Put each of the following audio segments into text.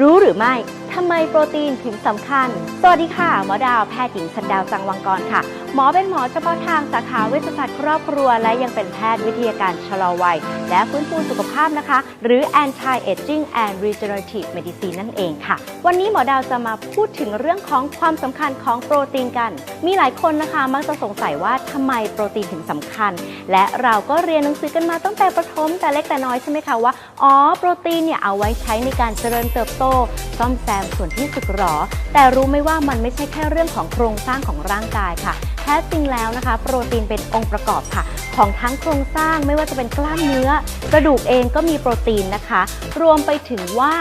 รู้หรือไม่ทำไมโปรตีนถึงสำคัญ สวัสดีค่ะ หมอดาว แพทย์หญิงสันดาวจังวังกรค่ะ หมอเป็นหมอเฉพาะทางสาขาเวชศาสตร์ครอบครัว และยังเป็นแพทย์วิทยาการชะลอวัย และฟื้นฟูสุขภาพนะคะ หรือ anti aging and regenerative medicine นั่นเองค่ะ วันนี้หมอดาวจะมาพูดถึงเรื่องของความสำคัญของโปรตีนกัน มีหลายคนนะคะมักจะสงสัยว่าทำไมโปรตีนถึงสำคัญ และเราก็เรียนหนังสือกันมาตั้งแต่ประถมแต่เล็กแต่น้อยใช่ไหมคะว่าอ๋อโปรตีนเนี่ยเอาไว้ใช้ในการเจริญเติบโตซ่อมแซมส่วนที่สึกหรอ แต่รู้ไหมว่ามันไม่ใช่แค่เรื่องของโครงสร้างของร่างกายค่ะท้จริงแล้วนะคะ โปรตีนเป็นองค์ประกอบค่ะ ของทั้งโครงสร้างไม่ว่าจะเป็นกล้ามเนื้อ กระดูกเองก็มีโปรตีนนะคะ รวมไปถึงว่า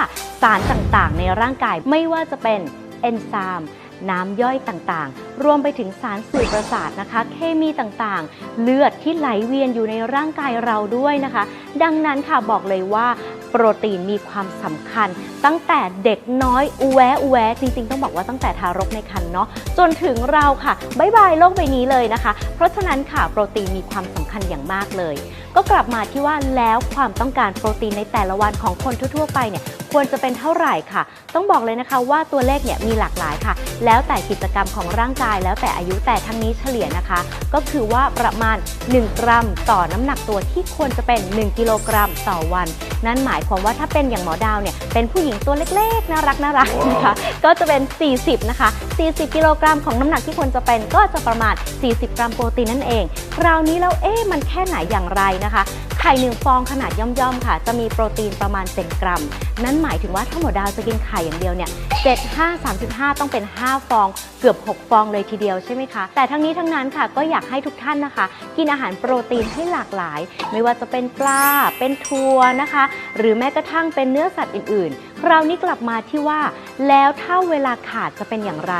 สารต่างๆ ในร่างกายไม่ว่าจะเป็นเอนไซม์น้ำย่อยต่างๆ รวมไปถึงสารสื่อประสาทนะคะ เคมีต่างๆ เลือดที่ไหลเวียนอยู่ในร่างกายเราด้วยนะคะ ดังนั้นค่ะบอกเลยว่า ปรตีนมีความสำคัญ ตั้งแต่เด็กน้อยอุแวะอุแวะจริงๆ ต้องบอกว่าตั้งแต่ทารกในครรภ์เนาะจนถึงเราค่ะบายบายโลกใบนี้เลยนะคะ เพราะฉะนั้นค่ะโปรตีนมีความสำคัญอย่างมากเลย ก็กลับมาที่ว่าแล้วความต้องการโปรตีนในแต่ละวันของคนทั่วๆไปเนี่ย ควรจะเป็นเท่าไหร่ค่ะ ต้องบอกเลยนะคะว่าตัวเลขเนี่ยมีหลากหลายค่ะ แล้วแต่กิจกรรมของร่างกาย แล้วแต่อายุแต่ทั้งนี้เฉลี่ยนะคะ ก็คือว่าประมาณ 1 กรัม ต่อน้ำหนักตัวที่ควรจะเป็น 1 กิโลกรัมต่อวัน นั่นหมายความว่าถ้าเป็นอย่างหมอดาวเนี่ยเป็นผู้หญิงตัวเล็กๆน่ารักน่ารักนะคะก็จะเป็น 40 นะคะ 40 กิโลกรัมของน้ำหนักที่ควรจะเป็นก็จะประมาณ 40 กรัมโปรตีนนั่นเอง คราวนี้แล้วเอ๊ะมันแค่ไหนอย่างไรนะคะ ข่หนึ่งฟองขนาดย่อมๆค่ะ จะมีโปรตีนประมาณ 7 กรัม นั่นหมายถึงว่าถ้าหมอดาวจะกินไข่อย่างเดียวเนี่ย7 5 35 ต้องเป็น 5 ฟอง เกือบ 6 ฟองเลยทีเดียวใช่ไหมคะ แต่ทั้งนี้ทั้งนั้นค่ะก็อยากให้ทุกท่านนะคะ กินอาหารโปรตีนให้หลากหลาย ไม่ว่าจะเป็นปลา เป็นทัวนะคะ หรือแม้กระทั่งเป็นเนื้อสัตว์อื่นๆคราวนี้กลับมาที่ว่า แล้วถ้าเวลาขาดจะเป็นอย่างไร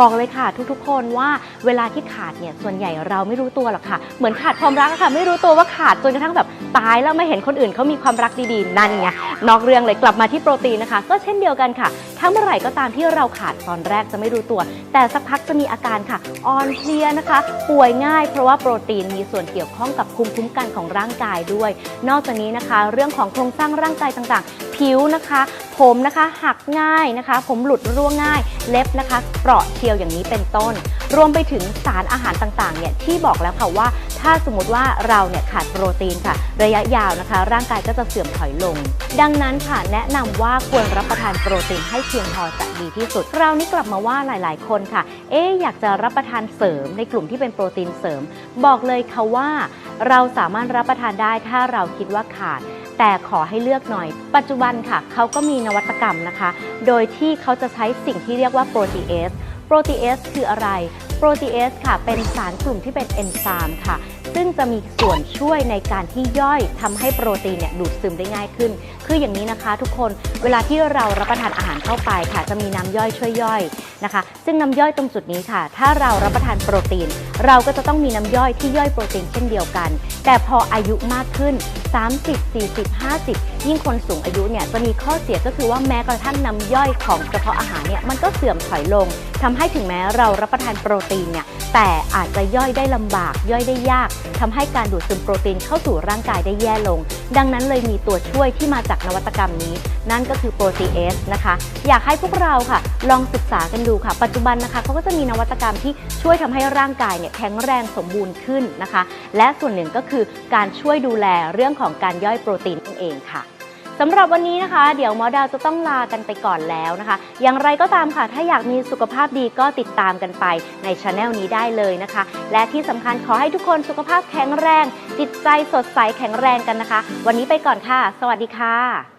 บอกเลยค่ะทุกๆ คนว่าเวลาที่ขาดเนี่ยส่วนใหญ่เราไม่รู้ตัวหรอกค่ะ เหมือนขาดความรักอะค่ะ ไม่รู้ตัวว่าขาดจนกระทั่งแบบตายแล้วไม่เห็นคนอื่นเขามีความรักดีๆนั่นไงนอกเรื่องเลยกลับมาที่โปรตีนนะคะ ก็เช่นเดียวกันค่ะถ้าเมื่อไหร่ก็ตามที่เราขาดตอนแรกจะไม่รู้ตัว แต่สักพักจะมีอาการค่ะ อ่อนเพลียนะคะ ป่วยง่าย เพราะว่าโปรตีนมีส่วนเกี่ยวข้องกับภูมิคุ้มกันของร่างกายด้วย นอกจากนี้นะคะ เรื่องของโครงสร้างร่างกายต่างๆ ผิวนะคะ ผมนะคะหักง่ายนะคะ ผมหลุดร่วงง่าย เล็บนะคะ เปราะเชียวอย่างนี้เป็นต้น รวมไปถึงสารอาหารต่างๆเนี่ยที่บอกแล้วค่ะว่า ถ้าสมมติว่าเราเนี่ยขาดโปรตีนค่ะ ระยะยาวนะคะ ร่างกายก็จะเสื่อมถอยลง ดังนั้นค่ะแนะนำว่าควรรับประทานโปรตีนให้เพียงพอจะดีที่สุดคราวนี้กลับมาว่าหลายๆ คนค่ะ เอ๊อยากจะรับประทานเสริมในกลุ่มที่เป็นโปรตีนเสริม บอกเลยค่ะว่า เราสามารถรับประทานได้ถ้าเราคิดว่าขาดแต่ขอให้เลือกหน่อย ปัจจุบันค่ะ เขาก็มีนวัตกรรมนะคะ โดยที่เขาจะใช้สิ่งที่เรียกว่าโปรตีเอสโปรตีเอสคืออะไร โปรตีเอสค่ะ เป็นสารกลุ่มที่เป็นเอนไซม์ค่ะ ซึ่งจะมีส่วนช่วยในการที่ย่อยทำให้โปรตีนเนี่ยดูดซึมได้ง่ายขึ้น คืออย่างนี้นะคะ ทุกคนเวลาที่เรารับประทานอาหารเข้าไปค่ะ จะมีน้ำย่อยช่วยย่อยนะคะ ซึ่งน้ำย่อยตรงจุดนี้ค่ะ ถ้าเรารับประทานโปรตีน เราก็จะต้องมีน้ำย่อยที่ย่อยโปรตีนเช่นเดียวกัน แต่พออายุมากขึ้น 30 40 50 ยิ่งคนสูงอายุเนี่ยจะมีข้อเสียก็คือว่าแม้กระทั่งน้ำย่อยของกระเพาะอาหารเนี่ยมันก็เสื่อมถอยลงทำให้ถึงแม้เรารับประทานโปรตีนเนี่ยแต่อาจจะย่อยได้ลำบากย่อยได้ยากทำให้การดูดซึมโปรตีนเข้าสู่ร่างกายได้แย่ลง ดังนั้นเลยมีตัวช่วยที่มาจากนวัตกรรมนี้ นั่นก็คือโปรตีเอสนะคะ อยากให้พวกเราค่ะ ลองศึกษากันดูค่ะ ปัจจุบันนะคะเขาก็จะมีนวัตกรรมที่ช่วยทำให้ร่างกายเนี่ยแข็งแรงสมบูรณ์ขึ้นนะคะ และส่วนหนึ่งก็คือการช่วยดูแลเรื่องของการย่อยโปรตีนนั่นเองค่ะสำหรับวันนี้นะคะ เดี๋ยวหมอดาวจะต้องลากันไปก่อนแล้วนะคะ อย่างไรก็ตามค่ะ ถ้าอยากมีสุขภาพดีก็ติดตามกันไปในช anel นี้ได้เลยนะคะ และที่สำคัญขอให้ทุกคนสุขภาพแข็งแรง จิตใจสดใสแข็งแรงกันนะคะ วันนี้ไปก่อนค่ะ สวัสดีค่ะ